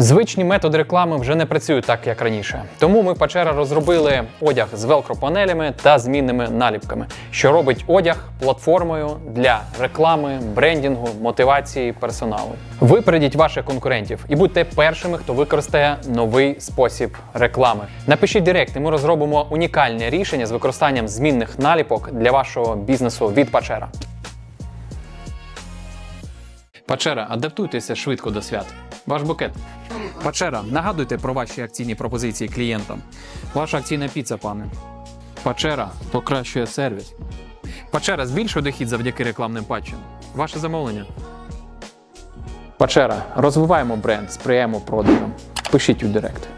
Звичні методи реклами вже не працюють так, як раніше. Тому ми Пачера розробили одяг з велкро-панелями та змінними наліпками, що робить одяг платформою для реклами, брендінгу, мотивації персоналу. Випередіть ваших конкурентів і будьте першими, хто використає новий спосіб реклами. Напишіть директ, і ми розробимо унікальне рішення з використанням змінних наліпок для вашого бізнесу від Пачера. Пачера, адаптуйтеся швидко до свят. Ваш букет. Пачера, нагадуйте про ваші акційні пропозиції клієнтам. Ваша акційна піца, пане. Пачера покращує сервіс. Пачера збільшує дохід завдяки рекламним патчам. Ваше замовлення. Пачера. Розвиваємо бренд, сприяємо продажам. Пишіть у Директ.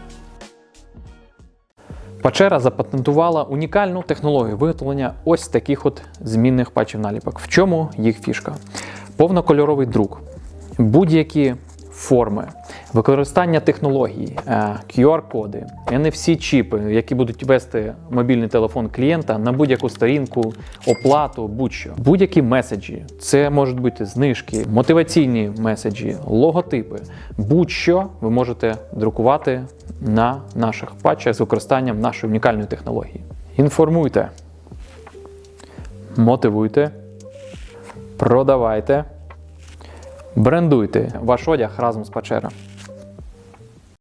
Пачера запатентувала унікальну технологію виготовлення ось таких от змінних патчів наліпок. В чому їх фішка? Повнокольоровий друк, будь-які форми, використання технологій, е, QR-коди, NFC-чіпи, які будуть вести мобільний телефон клієнта на будь-яку сторінку, оплату, будь-що. Будь-які меседжі. Це можуть бути знижки, мотиваційні меседжі, логотипи. Будь-що ви можете друкувати на наших патчах з використанням нашої унікальної технології. Інформуйте, мотивуйте, продавайте, брендуйте ваш одяг разом з Пачера.